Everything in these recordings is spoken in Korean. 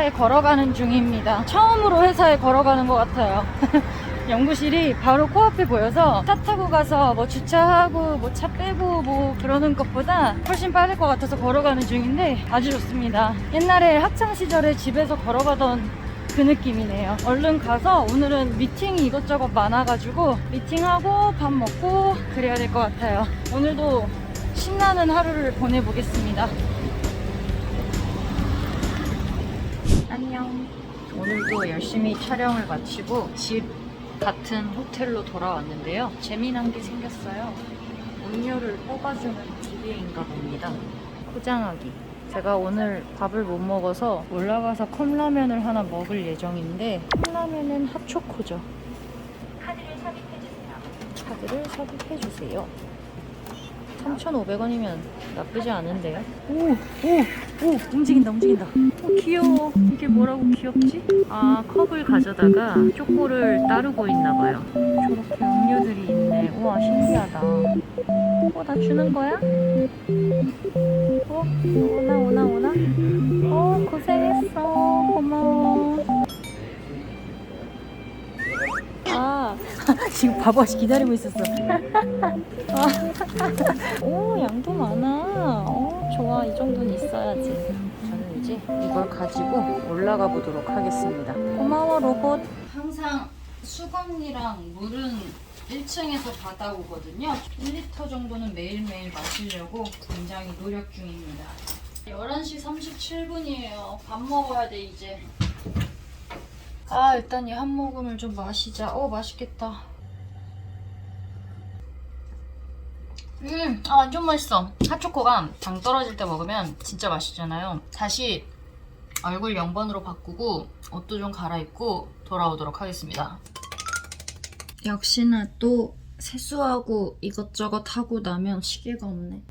회사에 걸어가는 중입니다. 처음으로 회사에 걸어가는 것 같아요. 연구실이 바로 코앞에 보여서 차 타고 가서 뭐 주차하고 뭐 차 빼고 뭐 그러는 것보다 훨씬 빠를 것 같아서 걸어가는 중인데 아주 좋습니다. 옛날에 학창 시절에 집에서 걸어가던 그 느낌이네요. 얼른 가서 오늘은 미팅이 이것저것 많아가지고 미팅하고 밥 먹고 그래야 될 것 같아요. 오늘도 신나는 하루를 보내보겠습니다. 안녕. 오늘도 열심히 촬영을 마치고 집 같은 호텔로 돌아왔는데요. 재미난 게 생겼어요. 음료를 뽑아주는 기계인가 봅니다. 포장하기. 제가 오늘 밥을 못 먹어서 올라가서 컵라면을 하나 먹을 예정인데 컵라면은 핫초코죠. 카드를 삽입해주세요. 카드를 삽입해주세요. 3,500원이면 나쁘지 않은데요. 오, 오, 오, 움직인다, 움직인다. 오, 귀여워. 이게 뭐라고 귀엽지? 아, 컵을 가져다가 초코를 따르고 있나봐요. 저렇게 음료들이 있네. 우와, 신기하다. 어, 나 주는 거야? 어, 오나, 오나, 오나? 어, 고생했어. 고마워. 아, 지금 바보같이 기다리고 있었어. 오 양도 많아. 오 좋아. 이 정도는 있어야지. 저는 이제 이걸 가지고 올라가 보도록 하겠습니다. 고마워 로봇. 항상 수건이랑 물은 1층에서 받아오거든요. 1리터 정도는 매일매일 마시려고 굉장히 노력 중입니다. 11시 37분이에요. 밥 먹어야 돼 이제 아 일단 이 한 모금을 좀 마시자 오 맛있겠다 음, 아, 완전 맛있어. 핫초코가 당 떨어질 때 먹으면 진짜 맛있잖아요. 다시 얼굴 0번으로 바꾸고 옷도 좀 갈아입고 돌아오도록 하겠습니다. 역시나 또 세수하고 이것저것 하고 나면 시계가 없네.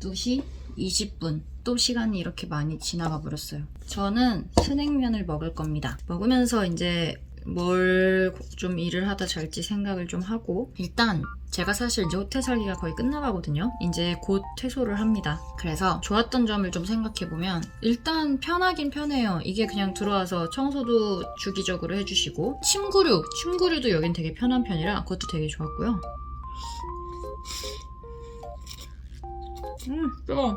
12시 20분. 또 시간이 이렇게 많이 지나가 버렸어요. 저는 스낵면을 먹을 겁니다. 먹으면서 이제 뭘 좀 일을 하다 잘지 생각을 좀 하고 일단 제가 사실 이제 호텔 살기가 거의 끝나가거든요. 이제 곧 퇴소를 합니다. 그래서 좋았던 점을 좀 생각해보면 일단 편하긴 편해요. 이게 그냥 들어와서 청소도 주기적으로 해주시고 침구류, 침구류도 여긴 되게 편한 편이라 그것도 되게 좋았고요. 음, 뜨거.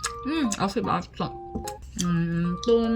음, 아슬 맛있어. 음, 또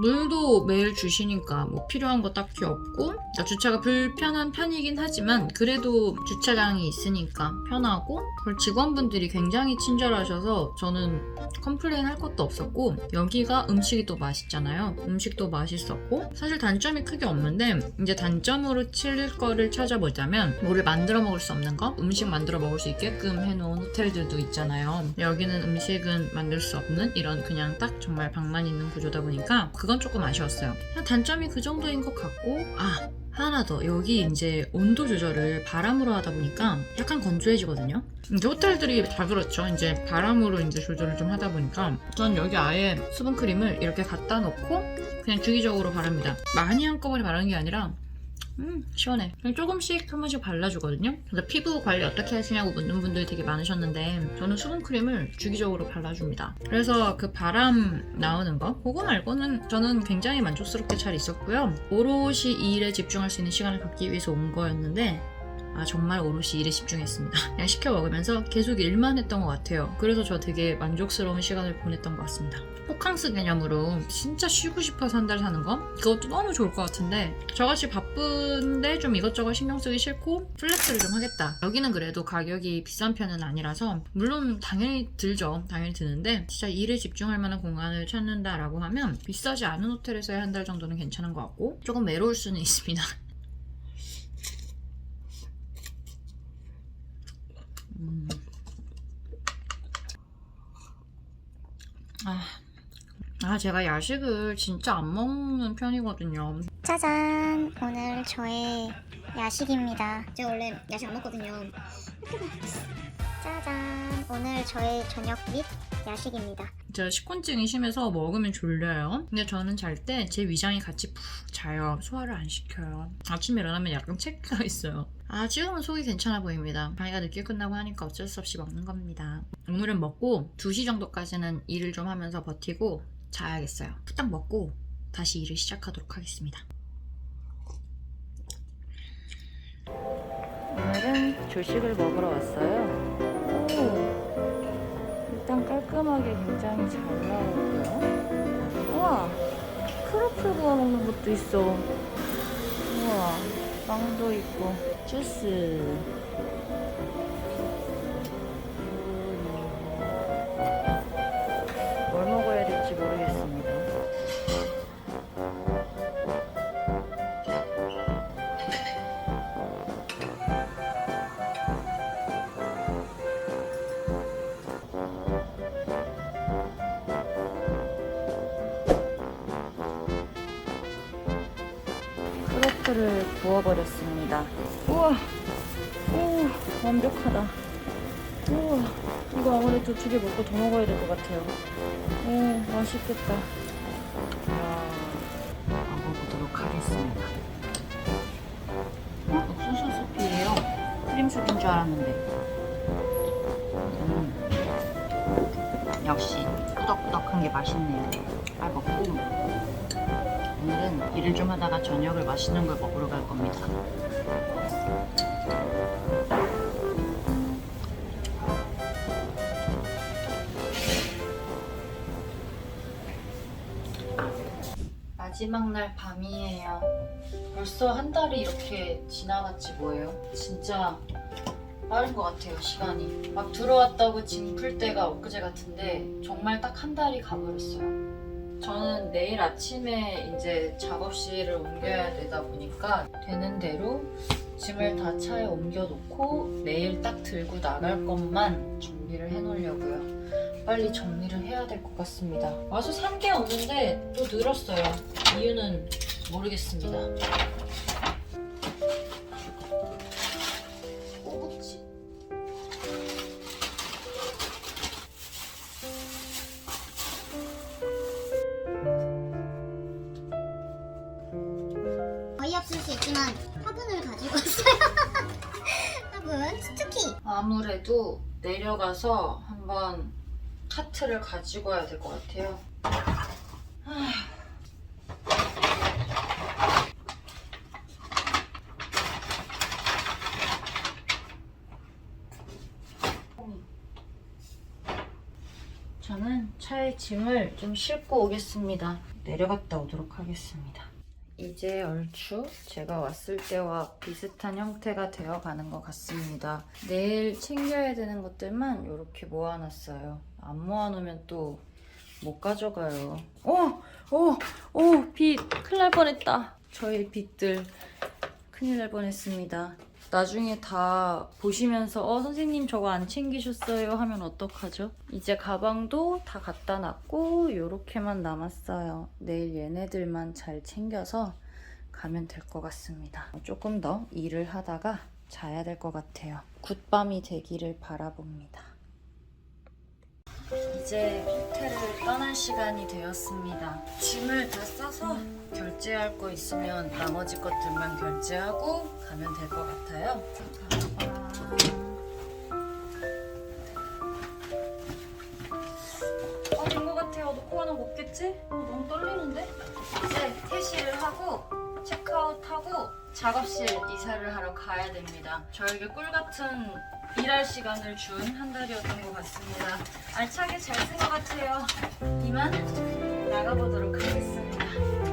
물도 매일 주시니까 뭐 필요한 거 딱히 없고 그러니까 주차가 불편한 편이긴 하지만 그래도 주차장이 있으니까 편하고 그리고 직원분들이 굉장히 친절하셔서 저는 컴플레인 할 것도 없었고 여기가 음식이 또 맛있잖아요. 음식도 맛있었고 사실 단점이 크게 없는데 이제 단점으로 칠 거를 찾아보자면 뭐를 만들어 먹을 수 없는 거 음식 만들어 먹을 수 있게끔 해놓은 호텔들도 있잖아요. 여기는 음식은 만들 수 없는 이런 그냥 딱 정말 방만 있는 구조다 보니까 그건 조금 아쉬웠어요. 단점이 그 정도인 것 같고 아 하나 더 여기 이제 온도 조절을 바람으로 하다 보니까 약간 건조해지거든요. 이제 호텔들이 다 그렇죠. 이제 바람으로 이제 조절을 좀 하다 보니까 전 여기 아예 수분 크림을 이렇게 갖다 놓고 그냥 주기적으로 바릅니다. 많이 한꺼번에 바르는 게 아니라 음 시원해. 조금씩 한 번씩 발라주거든요. 그래서 피부 관리 어떻게 하시냐고 묻는 분들이 되게 많으셨는데 저는 수분 크림을 주기적으로 발라줍니다. 그래서 그 바람 나오는 거 그거 말고는 저는 굉장히 만족스럽게 잘 있었고요. 오롯이 이 일에 집중할 수 있는 시간을 갖기 위해서 온 거였는데 아 정말 오롯이 일에 집중했습니다. 그냥 시켜 먹으면서 계속 일만 했던 것 같아요. 그래서 저 되게 만족스러운 시간을 보냈던 것 같습니다. 호캉스 개념으로 진짜 쉬고 싶어서 한 달 사는 거 그것도 너무 좋을 것 같은데 저같이 바쁜데 좀 이것저것 신경 쓰기 싫고 플렉스를 좀 하겠다. 여기는 그래도 가격이 비싼 편은 아니라서 물론 당연히 들죠. 당연히 드는데 진짜 일에 집중할 만한 공간을 찾는다라고 하면 비싸지 않은 호텔에서의 한 달 정도는 괜찮은 것 같고 조금 외로울 수는 있습니다. 음. 아, 아, 제가 야식을 진짜 안 먹는 편이거든요. 짜잔 오늘 저의 야식입니다 제가 원래 야식 안 먹거든요 짜잔 오늘 저의 저녁 및 야식입니다 제가 식곤증이 심해서 먹으면 졸려요. 근데 저는 잘 때 제 위장이 같이 푹 자요. 소화를 안 시켜요. 아침에 일어나면 약간 체크가 있어요. 아 지금은 속이 괜찮아 보입니다. 방해가 늦게 끝나고 하니까 어쩔 수 없이 먹는 겁니다. 오늘은 먹고 2시 정도까지는 일을 좀 하면서 버티고 자야겠어요. 후딱 먹고 다시 일을 시작하도록 하겠습니다. 오늘은 조식을 먹으러 왔어요. 오, 일단 깔끔하게 굉장히 잘 나오고요. 우와, 크로플 구워 먹는 것도 있어. 우와, 빵도 있고, 주스. 크로플을 구워버렸습니다. 우와, 오, 완벽하다. 우와, 이거 아무래도 두 개 먹고 더 먹어야 될 것 같아요. 오, 맛있겠다. 아, 먹어보도록 하겠습니다. 어, 옥수수 스프예요. 크림숲인 줄 알았는데. 음, 역시 꾸덕꾸덕한 게 맛있네요. 아, 먹고. 오늘은 일을 좀 하다가 저녁을 맛있는 걸 먹으러 갈 겁니다. 마지막 날 밤이에요. 벌써 한 달이 이렇게 지나갔지 뭐예요? 진짜 빠른 것 같아요, 시간이. 막 들어왔다고 짐 풀 때가 엊그제 같은데 정말 딱 한 달이 가버렸어요. 저는 내일 아침에 이제 작업실을 옮겨야 되다 보니까 되는 대로 짐을 다 차에 옮겨놓고 내일 딱 들고 나갈 것만 정리를 해놓으려고요. 빨리 정리를 해야 될 것 같습니다. 와서 산 게 없는데 또 늘었어요. 이유는 모르겠습니다. 아무래도 내려가서 한번 카트를 가지고 와야 될 것 같아요. 저는 차에 짐을 좀 싣고 오겠습니다. 내려갔다 오도록 하겠습니다. 이제 얼추 제가 왔을 때와 비슷한 형태가 되어 가는 것 같습니다. 내일 챙겨야 되는 것들만 이렇게 모아놨어요. 안 모아놓으면 또 못 가져가요. 어! 어! 어! 빛! 큰일 날 뻔했다. 저의 빛들. 큰일 날 뻔했습니다. 나중에 다 보시면서 어 선생님 저거 안 챙기셨어요 하면 어떡하죠? 이제 가방도 다 갖다 놨고 요렇게만 남았어요. 내일 얘네들만 잘 챙겨서 가면 될 것 같습니다. 조금 더 일을 하다가 자야 될 것 같아요. 굿밤이 되기를 바라봅니다. 이제 호텔을 떠날 시간이 되었습니다. 짐을 다 싸서 결제할 거 있으면 나머지 것들만 결제하고 가면 될 것 같아요. 어, 된것 같아요. 놓고 하나 먹겠지? 어, 너무 떨리는데? 이제 퇴실을 하고 체크아웃하고 작업실 이사를 하러 가야 됩니다. 저에게 꿀 같은 일할 시간을 준 한 달이었던 것 같습니다. 알차게 잘 쓴 것 같아요. 이만 나가보도록 하겠습니다.